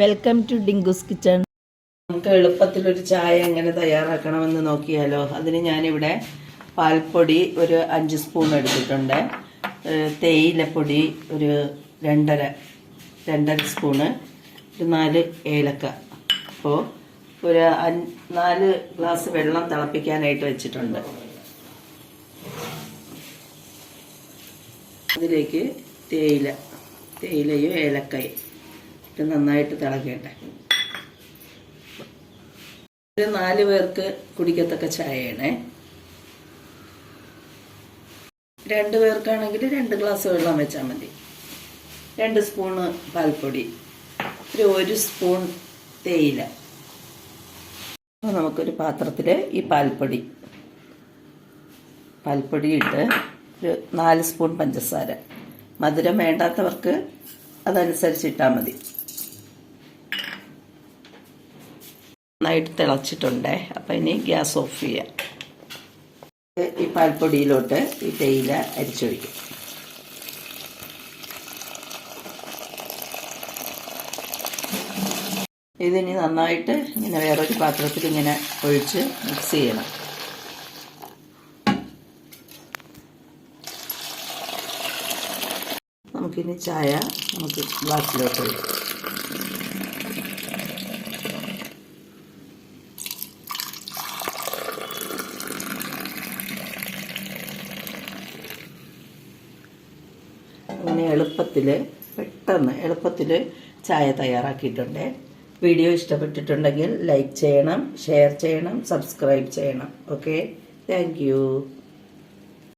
Welcome to ഡിങ്കുസ് kitchen നമുക്ക് എളുപ്പത്തിലൊരു ചായ എങ്ങനെ തയ്യാറാക്കണമെന്ന് നോക്കിയാലോ? അതിന് ഞാനിവിടെ പാൽപ്പൊടി ഒരു അഞ്ച് സ്പൂൺ എടുത്തിട്ടുണ്ട്. തേയിലപ്പൊടി ഒരു രണ്ടര രണ്ടര സ്പൂണ് ഒരു നാല് ഏലക്ക. അപ്പോൾ ഒരു നാല് ഗ്ലാസ് വെള്ളം തിളപ്പിക്കാനായിട്ട് വെച്ചിട്ടുണ്ട്. അതിലേക്ക് തേയില തേയിലയും ഏലക്കയും. ഇത് നന്നായിട്ട് തിളക്കട്ടെ. ഒരു നാല് പേർക്ക് കുടിക്കത്തക്ക ചായയാണേ. രണ്ട് പേർക്കാണെങ്കിൽ രണ്ട് ഗ്ലാസ് വെള്ളം വെച്ചാൽ മതി. രണ്ട് സ്പൂണ് പാൽപ്പൊടി. ഒരു ഒരു സ്പൂൺ തേയില. നമുക്കൊരു പാത്രത്തിൽ ഈ പാൽപ്പൊടി. പാൽപ്പൊടി ഇട്ട് ഒരു നാല് സ്പൂൺ പഞ്ചസാര. മധുരം വേണ്ടാത്തവർക്ക് അതനുസരിച്ച് ഇട്ടാൽ മതി. നന്നായിട്ട് തിളച്ചിട്ടുണ്ടേ. അപ്പം ഇനി ഗ്യാസ് ഓഫ് ചെയ്യാം. ഈ പാൽപ്പൊടിയിലോട്ട് ഈ തേയില അരിച്ചൊഴിക്കും ഇതിനി നന്നായിട്ട് ഇങ്ങനെ വേറൊരു പാത്രത്തിൽ ഇങ്ങനെ ഒഴിച്ച് മിക്സ് ചെയ്യണം. നമുക്കിനി ചായ നമുക്ക് ഗ്ലാസ്സിലോട്ട് ഒഴിക്കാം. അങ്ങനെ എളുപ്പത്തിൽ പെട്ടെന്ന് എളുപ്പത്തിൽ ചായ തയ്യാറാക്കിയിട്ടുണ്ട്. വീഡിയോ ഇഷ്ടപ്പെട്ടിട്ടുണ്ടെങ്കിൽ ലൈക്ക് ചെയ്യണം ഷെയർ ചെയ്യണം സബ്സ്ക്രൈബ് ചെയ്യണം. ഓക്കെ? താങ്ക്